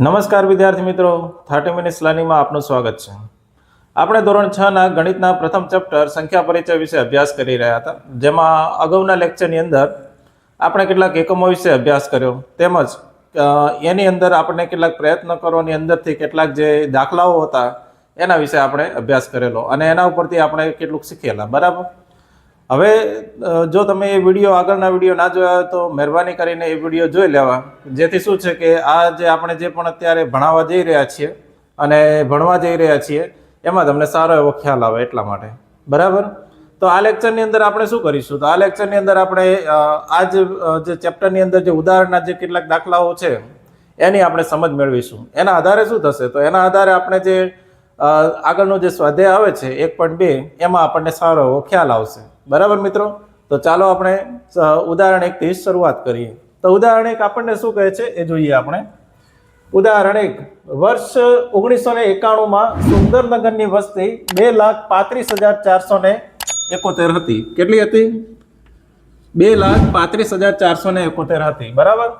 નમસ્કાર વિદ્યાર્થી મિત્રો, થર્ટી મિનિટ્સ લર્નિંગમાં આપનું સ્વાગત છે. આપણે ધોરણ છ ના ગણિતના પ્રથમ ચેપ્ટર સંખ્યા પરિચય વિશે અભ્યાસ કરી રહ્યા હતા. જેમાં અગાઉના લેક્ચરની અંદર આપણે કેટલાક એકમો વિશે અભ્યાસ કર્યો. તેમજ એની અંદર આપણે કેટલાક પ્રયત્ન કરવાની અંદરથી કેટલાક જે દાખલાઓ હતા, એના વિશે આપણે અભ્યાસ કરેલો. અને એના ઉપરથી આપણે કેટલુંક શીખેલા. બરાબર? હવે જો તમે એ વીડિયો આગળના વીડિયો ના જોયા હોય તો મહેરબાની કરીને એ વીડિયો જોઈ લેવા. જેથી શું છે કે આ જે આપણે જે પણ અત્યારે ભણાવવા જઈ રહ્યા છીએ અને ભણવા જઈ રહ્યા છીએ, એમાં તમને સારો એવો ખ્યાલ આવે એટલા માટે. બરાબર? તો આ લેક્ચરની અંદર આપણે શું કરીશું? તો આ લેક્ચરની અંદર આપણે આ જે ચેપ્ટરની અંદર જે ઉદાહરણના જે કેટલાક દાખલાઓ છે, એની આપણે સમજ મેળવીશું. એના આધારે શું થશે? તો એના આધારે આપણે જે આગળનો જે સ્વાધ્યાય આવે છે, એક પોઈન્ટ બે, એમાં આપણને સારો એવો ખ્યાલ આવશે. બરાબર મિત્રો? તો ચાલો આપણે ઉદાહરણ એકથી શરૂઆત કરીએ. તો ઉદાહરણ એક આપણને શું કહે છે? એ જોઈએ આપણે. ઉદાહરણ એક, વર્ષ ઓગણીસો ને એકાણુંમાં સુંદરનગરની વસ્તી બે લાખ પાંત્રીસ હજાર ચારસો ને એકોતેર હતી. કેટલી હતી? બે લાખ પાંત્રીસ હજાર ચારસો ને એકોતેર હતી. બરાબર?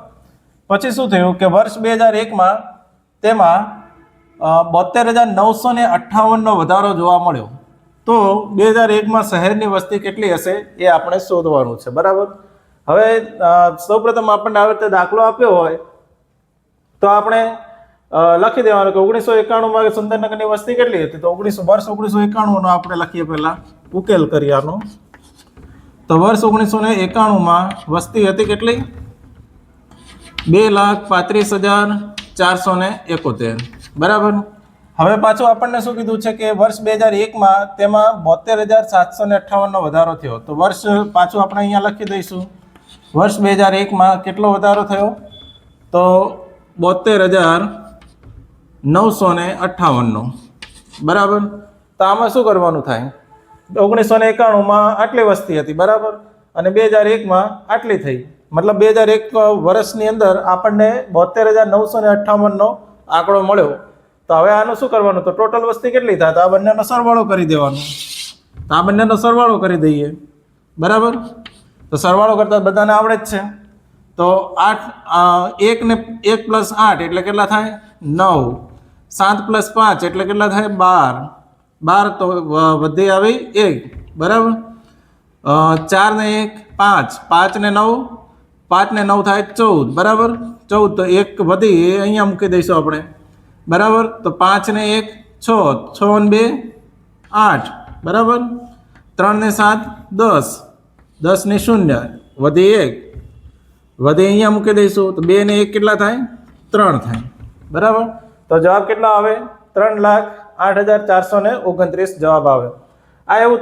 પછી શું થયું કે વર્ષ બે હજાર એકમાં તેમાં બોતેર હજાર નવસો ને અઠ્ઠાવનનો વધારો જોવા મળ્યો. તો બે હજાર એકમાં શહેરની વસ્તી કેટલી હશે એ આપણે શોધવાનું છે, બરાબર? હવે સૌપ્રથમ આપણને આવી રીતે દાખલો આપ્યો હોય, તો આપણે લખી દેવાનું કે ઓગણીસો એકાણુંમાં સુંદરનગરની વસ્તી કેટલી હતી? તો ઓગણીસો, વર્ષ ઓગણીસો એકાણુંનો આપણે લખીએ પહેલાં, ઉકેલ આનો. તો વર્ષ ઓગણીસો ને એકાણુંમાં વસ્તી હતી કેટલી? બે લાખ પાંત્રીસ હજાર ચારસો ને એકોતેર, બરાબર? હવે પાછું આપણને શું કીધું છે કે વર્ષ બે હજાર એકમાં તેમાં બોતેર હજાર સાતસો ને અઠ્ઠાવનનો વધારો થયો. તો વર્ષ પાછું આપણે અહીંયા લખી દઈશું. વર્ષ બે હજાર એકમાં કેટલો વધારો થયો? તો બોતેર હજાર નવસો ને અઠ્ઠાવનનો. બરાબર? તો આમાં શું કરવાનું થાય? ઓગણીસો ને એકાણુંમાં આટલી વસ્તી હતી, બરાબર? અને બે હજાર એકમાં આટલી થઈ. મતલબ બે હજાર એક વર્ષની અંદર આપણને બોતેર હજાર નવસો ને અઠ્ઠાવનનો આંકડો મળ્યો. તો હવે આનું શું કરવાનું? તો ટોટલ વસ્તી કેટલી થાય? તો આ બંનેનો સરવાળો કરી દેવાનો. તો આ બંનેનો સરવાળો કરી દઈએ. બરાબર? તો સરવાળો કરતાં બધાને આવડે જ છે. તો આઠ એક ને, એક પ્લસ આઠ એટલે કેટલા થાય? નવ. સાત પ્લસ પાંચ એટલે કેટલા થાય? બાર. બાર તો વધી આવી એક. બરાબર? ચાર ને એક, પાંચ. પાંચ ને નવ. પાંચ ને નવ થાય ચૌદ. બરાબર? ચૌદ તો એક વધી એ અહીંયા મૂકી દઈશું આપણે. બરાબર? તો પાંચ ને એક, છ છ ને બે, આઠ. બરાબર? ત્રણ ને સાત, દસ. દસ ને શૂન્ય. વધે એક. વધે અહીંયા મૂકી દઈશું. તો બે ને એક કેટલા થાય? ત્રણ થાય. બરાબર? તો જવાબ કેટલા આવે? ત્રણ લાખ આઠ હજાર ચારસો ને ઓગણત્રીસ જવાબ આવે. આ એવું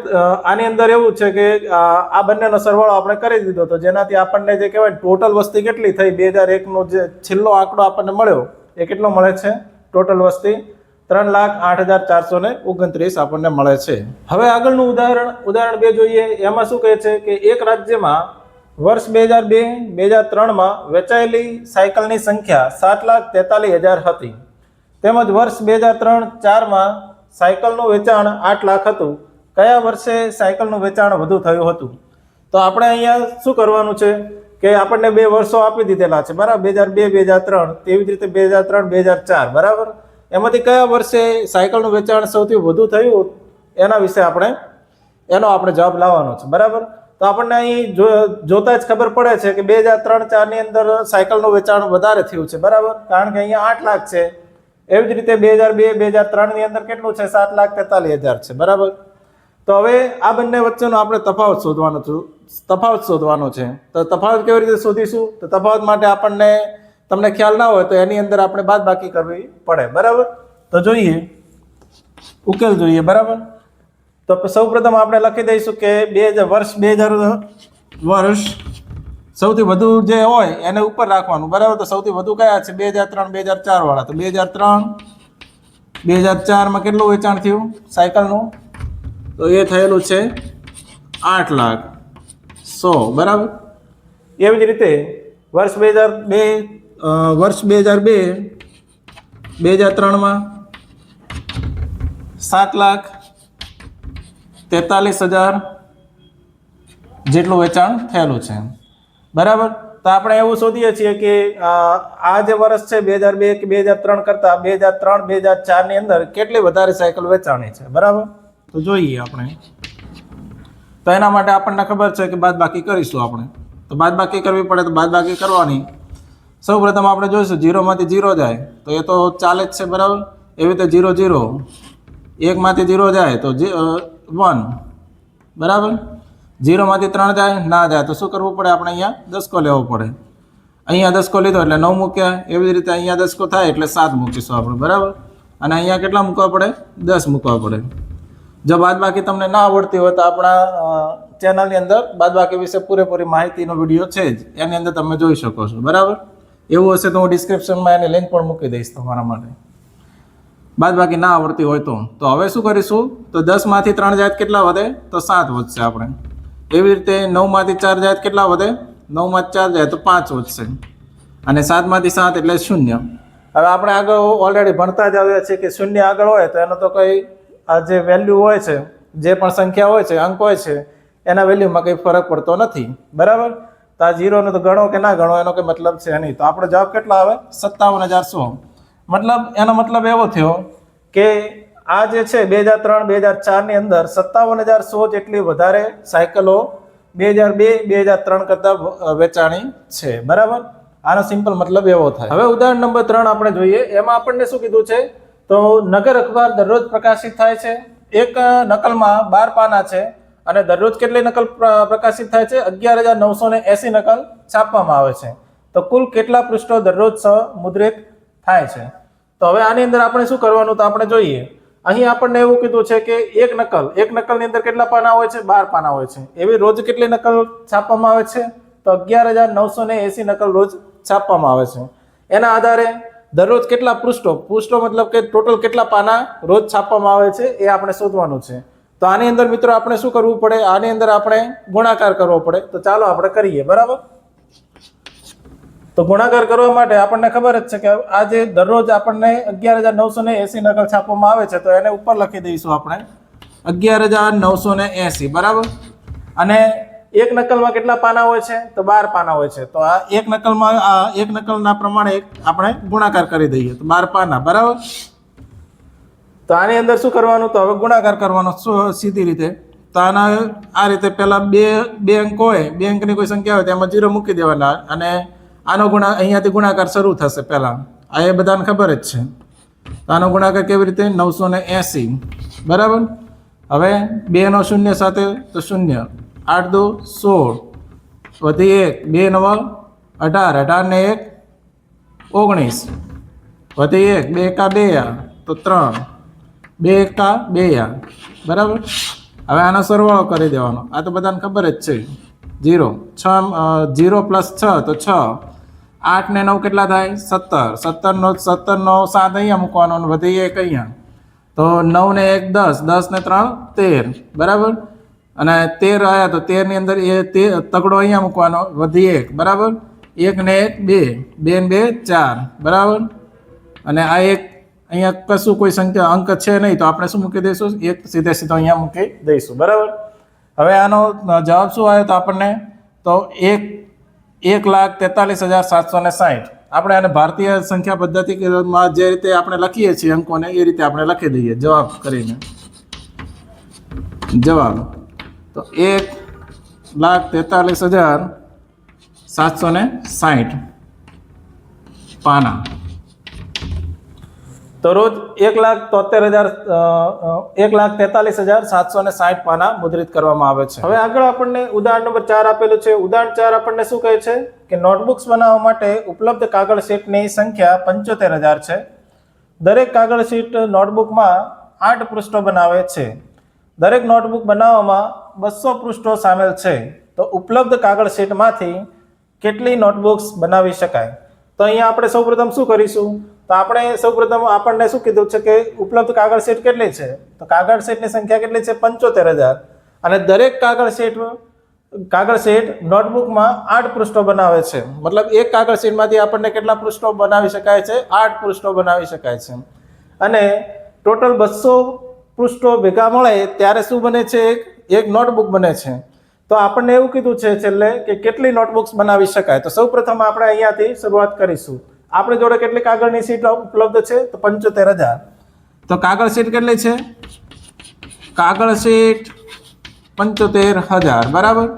આની અંદર એવું છે કે આ બંનેનો સરવાળો આપણે કરી દીધો. તો જેનાથી આપણને જે કહેવાય ટોટલ વસ્તી કેટલી થઈ? બે હજાર એકનો જે છેલ્લો આંકડો આપણને મળ્યો, એ કેટલો મળે છે? ટોટલ વસ્તી ત્રણ લાખ આઠ હજાર ચારસો ને ઓગણત્રીસ આપણને મળે છે. હવે આગળનું ઉદાહરણ ઉદાહરણ બે જોઈએ. એમાં શું કહે છે કે એક રાજ્યમાં વર્ષ બે હજાર બે બે હજાર ત્રણમાં વેચાયેલી સાયકલની સંખ્યા સાત લાખ તેતાલીસ હજાર હતી. તેમજ વર્ષ બે હજાર ત્રણ ચારમાં સાયકલનું વેચાણ આઠ લાખ હતું. કયા વર્ષે સાયકલનું વેચાણ વધુ થયું હતું? તો આપણે અહીંયા શું કરવાનું છે? કે આપણને બે વર્ષો આપી દીધેલા છે, બરાબર? બે હજાર બે બે હજાર ત્રણ, તેવી જ રીતે બે હજાર ત્રણ, બે હજાર ચાર, બરાબર? એમાંથી કયા વર્ષે સાયકલનું વેચાણ સૌથી વધુ થયું? એના વિશે આપણે, એનો આપણે જવાબ લાવવાનો છે, બરાબર? તો આપણને અહીં જોતા જ ખબર પડે છે કે બે હજાર ત્રણ, ચારની અંદર સાયકલનું વેચાણ વધારે થયું છે, બરાબર? કારણ કે અહીંયા આઠ લાખ છે. એવી જ રીતે બે હજાર બે બે હજાર ત્રણની અંદર કેટલું છે? સાત લાખ તેતાલીસ હજાર છે, બરાબર? તો હવે આ બંને વચ્ચેનો આપણે તફાવત શોધવાનો છું. તફાવત શોધવાનો છે. તો તફાવત કેવી રીતે શોધીશું? તો તફાવત માટે આપણને તમને ખ્યાલ ના હોય તો એની અંદર આપણે બાદ બાકી કરવી પડે. બરાબર? તો જોઈએ. ઉકેલ જોઈએ. બરાબર? તો સૌ પ્રથમ આપણે લખી દઈશું કે બે હજાર વર્ષ, બે હજાર વર્ષ સૌથી વધુ જે હોય એને ઉપર રાખવાનું. બરાબર? તો સૌથી વધુ કયા છે? બે હજાર ત્રણ, બે હજાર ચાર વાળા. તો બે હજાર ત્રણ, બે હજાર ચારમાં કેટલું વેચાણ થયું? સાયકલનું? તો એ થયેલું છે આઠ લાખ. સો, બરાબર? એવી જ રીતે વર્ષ બે હજાર બે વર્ષ બે હજાર બે બે હજાર ત્રણમાં સાત લાખ તેતાલીસ હજાર જેટલું વેચાણ થયેલું છે. બરાબર? તો આપણે એવું શોધીએ છીએ કે આ જે વર્ષ છે બે હજાર બે કે બે હજાર ત્રણ કરતાં બે હજાર ત્રણ, બે હજાર ચારની અંદર કેટલી વધારે સાયકલ વેચાણી છે. બરાબર? તો જોઈએ આપણે. તો એના માટે આપણને ખબર છે કે બાદ બાકી કરીશું આપણે. તો બાદ બાકી કરવી પડે તો બાદ બાકી કરવાની. સૌ પ્રથમ આપણે જોઈશું જીરોમાંથી જીરો જાય. તો એ તો ચાલે જ છે, બરાબર? એવી રીતે જીરો જીરો. એકમાંથી જીરો જાય તો વન. બરાબર? જીરોમાંથી ત્રણ જાય, ના જાય. તો શું કરવું પડે આપણે અહીંયા? દસકો લેવો પડે. અહીંયા દસકો લીધો એટલે નવ મૂક્યા. એવી રીતે અહીંયા દસકો થાય એટલે સાત મૂકીશું આપણે. બરાબર? અને અહીંયા કેટલા મૂકવા પડે? દસ મૂકવા પડે. જો બાદબાકી તમને ના આવડતી હોય તો આપણા ચેનલની અંદર બાદબાકી વિશે પૂરેપૂરી માહિતીનો વીડિયો છે જ. એની અંદર તમે જોઈ શકો છો. બરાબર? એવું હશે તો હું ડિસ્ક્રિપ્શનમાં એની લિંક પણ મૂકી દઈશ તમારા માટે. બાદબાકી ના આવડતી હોય તો. તો હવે શું કરીશું? તો દસમાંથી ત્રણ જાત કેટલા વધે? તો સાત વધશે આપણે. એવી રીતે નવમાંથી ચાર જાત કેટલા વધે? નવમાંથી ચાર જાય તો પાંચ વધશે. અને સાતમાંથી સાત એટલે શૂન્ય. હવે આપણે આગળ ઓલરેડી ભણતા જ આવ્યા છીએ કે શૂન્ય આગળ હોય તો એનો તો કંઈ આ જે વેલ્યુ હોય છે, જે પણ સંખ્યા હોય છે, અંક હોય છે, એના વેલ્યુમાં કંઈ ફરક પડતો નથી. બરાબર? તો આ જીરોને તો ગણો કે ના ગણો, એનો કંઈ મતલબ છે નહીં. તો આપણો જવાબ કેટલો આવે? સત્તાવન હજાર સો. મતલબ, એનો મતલબ એવો થયો કે આ જે છે, બે હજાર ત્રણ, બે હજાર ચારની અંદર સત્તાવન હજાર સો જેટલી વધારે સાયકલો બે હજાર બે બે હજાર ત્રણ કરતાં વેચાણી છે. બરાબર? આનો સિમ્પલ મતલબ એવો થાય. હવે ઉદાહરણ નંબર ત્રણ આપણે જોઈએ. એમાં આપણને શું કીધું છે? તો નગર અખબાર દરરોજ પ્રકાશિત થાય છે. એક નકલમાં બાર પાના છે અને દરરોજ કેટલી નકલ પ્રકાશિત થાય છે? અગિયાર હજાર નવસો ને એસી નકલ છાપવામાં આવે છે. તો કુલ કેટલા પૃષ્ઠો દરરોજ મુદ્રિત થાય છે? તો હવે આની અંદર આપણે શું કરવાનું તો આપણે જોઈએ. અહીં આપણને એવું કીધું છે કે એક નકલ, એક નકલની અંદર કેટલા પાના હોય છે? બાર પાના હોય છે. એવી રોજ કેટલી નકલ છાપવામાં આવે છે? તો અગિયાર હજાર નવસો ને એસી નકલ રોજ છાપવામાં આવે છે. એના આધારે દરરોજ કેટલા પૃષ્ઠો? પૃષ્ઠો મતલબ કે ટોટલ કેટલા પાના રોજ છાપવામાં આવે છે એ આપણે શોધવાનું છે. તો આની અંદર મિત્રો આપણે શું કરવું પડે? આની અંદર આપણે ગુણાકાર કરવો પડે. તો ચાલો આપણે કરીએ, બરાબર? તો ગુણાકાર કરવા માટે આપણને ખબર જ છે કે આ જે દરરોજ આપણને અગિયાર હજાર નવસો ને એસી નકલ છાપવામાં આવે છે, તો એને ઉપર લખી દઈશું આપણે. અગિયાર હજાર નવસો ને એસી, બરાબર? અને એક નકલમાં કેટલા પાના હોય છે? તો બાર પાના હોય છે. તો આ એક નકલમાં એક નકલના પ્રમાણે આપણે ગુણાકાર કરી દઈએ. તો બાર પાના, બરાબર? તો આની અંદર શું કરવાનું? તો હવે ગુણાકાર કરવાનો સીધી રીતે. તો આના, આ રીતે પહેલાં બે બે અંક હોય બે અંકની કોઈ સંખ્યા હોય તેમાં જીરો મૂકી દેવાના. અને આનો ગુણા, અહીંયાથી ગુણાકાર શરૂ થશે પહેલાં. આ એ બધાને ખબર જ છે. તો આનો ગુણાકાર કેવી રીતે? નવસો ને એંસી. બરાબર? હવે બેનો શૂન્ય સાથે, તો શૂન્ય. આઠ દો સોળ. વધી એક, બે નવ, અઢાર અઢાર ને એક, ઓગણીસ. વધી એક, બે એકા બે તો ત્રણ. બે એકા બે બરાબર? હવે આનો સરવાળો કરી દેવાનો. આ તો બધાને ખબર જ છે. જીરો, છ જીરો પ્લસ છ, તો છ. આઠ ને નવ કેટલા થાય? સત્તર. સત્તરનો સત્તરનો સાત અહીંયા મૂકવાનો વધી એક અહીંયા. તો નવ ને એક દસ દસ ને ત્રણ, તેર. બરાબર? અને તેર આવ્યા તો તેરની અંદર એ તે તગડો અહીંયા મૂકવાનો, વધી એક, બરાબર? એક ને એક, બે બે ને બે, ચાર, બરાબર? અને આ એક અહીંયા કશું કોઈ સંખ્યા, અંક છે નહીં, તો આપણે શું મૂકી દઈશું? એક સીધે સીધો અહીંયા મૂકી દઈશું, બરાબર? હવે આનો જવાબ શું આવ્યો તો આપણને? તો એક એક લાખ તેતાલીસ હજાર સાતસો ને સાઠ. આપણે આને ભારતીય સંખ્યા પદ્ધતિમાં જે રીતે આપણે લખીએ છીએ અંકોને, એ રીતે આપણે લખી દઈએ. જવાબ કરીને. જવાબ. તો એક લાખ તેતાલીસ હજાર સાતસો ને સાઠ પાના. તો રોજ એક લાખ તોતેર હજાર એક લાખ તેતાલીસ હજાર સાતસો ને સાઠ પાના મુદ્રિત કરવામાં આવે છે. હવે આગળ આપણને ઉદાહરણ નંબર ચાર આપેલું છે. ઉદાહરણ ચાર આપણને શું કહે છે? કે નોટબુક્સ બનાવવા માટે ઉપલબ્ધ કાગળ શીટની સંખ્યા પંચોતેર હજાર છે. દરેક કાગળ શીટ નોટબુકમાં આઠ પૃષ્ઠો બનાવે છે. દરેક નોટબુક બનાવવામાં બસો પૃષ્ઠો સામેલ છે, તો ઉપલબ્ધ કાગળ શીટમાંથી કેટલી નોટબુક્સ બનાવી શકાય? તો અહીંયા આપણે સૌપ્રથમ શું કરીશું? તો આપણે સૌપ્રથમ આપણને શું કીધું છે કે ઉપલબ્ધ કાગળ શીટ કેટલી છે? તો કાગળ શીટની સંખ્યા કેટલી છે? પંચોતેર હજાર. અને દરેક કાગળ શીટ કાગળ શીટ નોટબુકમાં આઠ પૃષ્ઠો બનાવે છે. મતલબ એક કાગળ શીટમાંથી આપણને કેટલા પૃષ્ઠો બનાવી શકાય છે? આઠ પૃષ્ઠો બનાવી શકાય છે. અને ટોટલ બસો પૃષ્ઠો ભેગા મળે ત્યારે શું બને છે? એક એક નોટબુક બને છે. તો આપણને એવું કીધું છે છેલ્લે કે કેટલી નોટબુક્સ બનાવી શકાય? તો સૌપ્રથમ આપણે અહીંયાથી શરૂઆત કરીશું. આપણી જોડે કેટલી કાગળની સીટ ઉપલબ્ધ છે? તો પંચોતેર હજાર. તો કાગળ સીટ કેટલી છે? કાગળ સીટ પંચોતેર હજાર. બરાબર?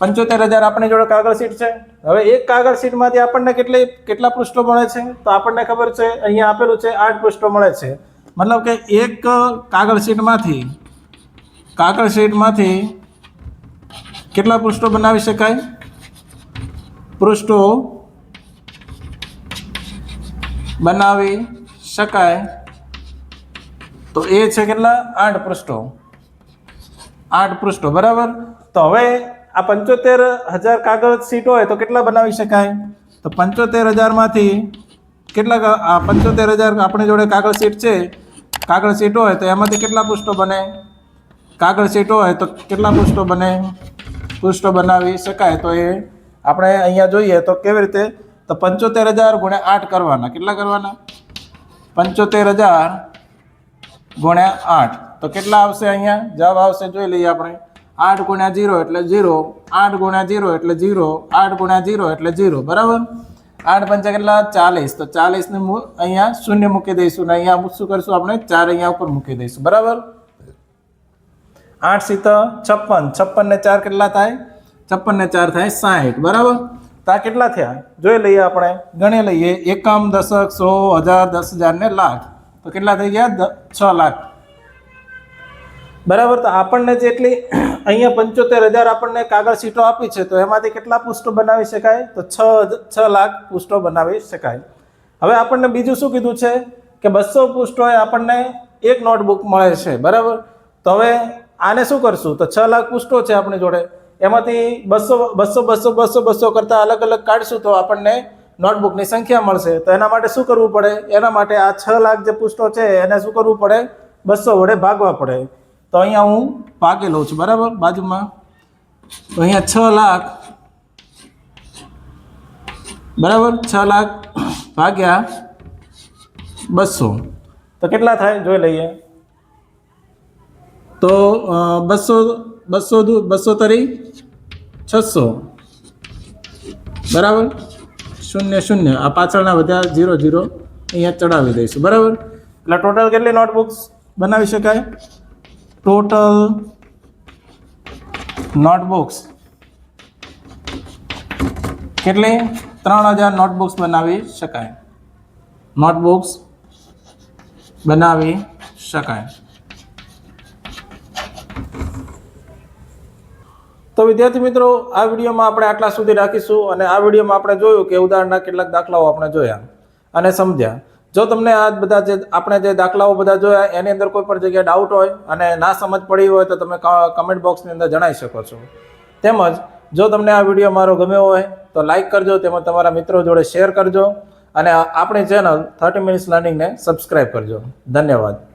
પંચોતેર હજાર આપણી જોડે કાગળ સીટ છે. હવે એક કાગળ સીટમાંથી આપણને કેટલી, કેટલા પૃષ્ઠો મળે છે? તો આપણને ખબર છે, અહીંયા આપેલું છે આઠ પૃષ્ઠો મળે છે. મતલબ કે એક કાગળ સીટમાંથી કાગળ સીટમાંથી કેટલા પૃષ્ઠો બનાવી શકાય? પૃષ્ઠો બનાવી શકાય. તો એ છે કેટલા? આઠ પૃષ્ઠો. આઠ પૃષ્ઠો, બરાબર? તો હવે આ પંચોતેર હજાર કાગળ સીટ હોય તો કેટલા બનાવી શકાય? તો પંચોતેર હજારમાંથી કેટલા આ પંચોતેર હજાર આપણી જોડે કાગળ સીટ છે. કાગળ સીટ હોય તો એમાંથી કેટલા પૃષ્ઠો બને? કાગળ સીટો હોય તો કેટલા પૃષ્ઠો બને? પૃષ્ઠો બનાવી શકાય તો એ આપણે અહીંયા જોઈએ તો કેવી રીતે? તો પંચોતેર હજાર ગુણ્યા આઠ કરવાના. કેટલા કરવાના? પંચોતેર હજાર ગુણ્યા આઠ. તો કેટલા આવશે અહીંયા? જવાબ આવશે જોઈ લઈએ આપણે. આઠ ગુણ્યા જીરો એટલે જીરો. આઠ ગુણ્યા જીરો એટલે જીરો. આઠ ગુણ્યા જીરો એટલે જીરો. બરાબર? આઠ પંચા કેટલા? ચાલીસ. તો ચાલીસને અહીંયા શૂન્ય મૂકી દઈશું ને અહીંયા શું કરશું આપણે? ચાર અહીંયા ઉપર મૂકી દઈશું. બરાબર? આઠ સીત છપ્પન. છપ્પન ને ચાર કેટલા થાય? છપ્પન ને ચાર થાય સાહીઠ. બરાબર? તો આ કેટલા થયા? જોઈ લઈએ આપણે. ગણી લઈએ. એકમ દશક સો હજાર દસ હજાર ને લાખ. તો કેટલા થઈ ગયા? છ લાખ. બરાબર? તો આપણને જેટલી અહીંયા પંચોતેર હજાર આપણને કાગળ સીટો આપી છે, તો એમાંથી કેટલા પુષ્ટો બનાવી શકાય? તો છ છ લાખ પુષ્ટો બનાવી શકાય. હવે આપણને બીજું શું કીધું છે? કે બસો પુષ્ટોએ આપણને એક નોટબુક મળે છે. બરાબર? તો હવે આને શું કરશું? તો છ લાખ પુષ્ટો છે આપણી જોડે. એમાંથી બસો બસો બસો બસો બસો કરતાં અલગ અલગ કાઢશું તો આપણને નોટબુકની સંખ્યા મળશે. તો એના માટે શું કરવું પડે? એના માટે આ છ લાખ જે પુષ્ટો છે, એને શું કરવું પડે? બસો વડે ભાગવા પડે. તો અહીંયા હું ભાગી લઉં છું, બરાબર? બાજુમાં. તો અહીંયા છ લાખ, બરાબર? છ લાખ ભાગ્યા બસો. તો કેટલા થાય? જોઈ લઈએ. તો બસો બસો બસો તરી છસો. બરાબર? શૂન્ય શૂન્ય. આ પાછળના બધા ઝીરો ઝીરો અહીંયા ચડાવી દઈશું. બરાબર? એટલે ટોટલ કેટલી નોટબુક્સ બનાવી શકાય? Total notebooks. કેટલી? ત્રણ હજાર નોટબુક્સ બનાવી શકાય. નોટબુક્સ બનાવી શકાય. તો વિદ્યાર્થી મિત્રો, આ વિડીયોમાં આપણે આટલા સુધી રાખીશું અને આ વિડીયોમાં આપણે જોયું કે ઉદાહરણના કેટલાક દાખલાઓ આપણે જોયા અને સમજ્યા. જો તમને આ બધા જે, આપણે જે દાખલાઓ બધા જોયા, એની અંદર કોઈ પણ જગ્યાએ ડાઉટ હોય અને ના સમજ પડી હોય તો તમે કમેન્ટ બોક્સની અંદર જણાવી શકો છો. તેમજ, જો તમને આ વીડિયો મારો ગમ્યો હોય, તો લાઇક કરજો, તેમજ તમારા મિત્રો જોડે શેર કરજો અને આપણી ચેનલ થર્ટી મિનિટ્સ લર્નિંગને સબસ્ક્રાઈબ કરજો. ધન્યવાદ.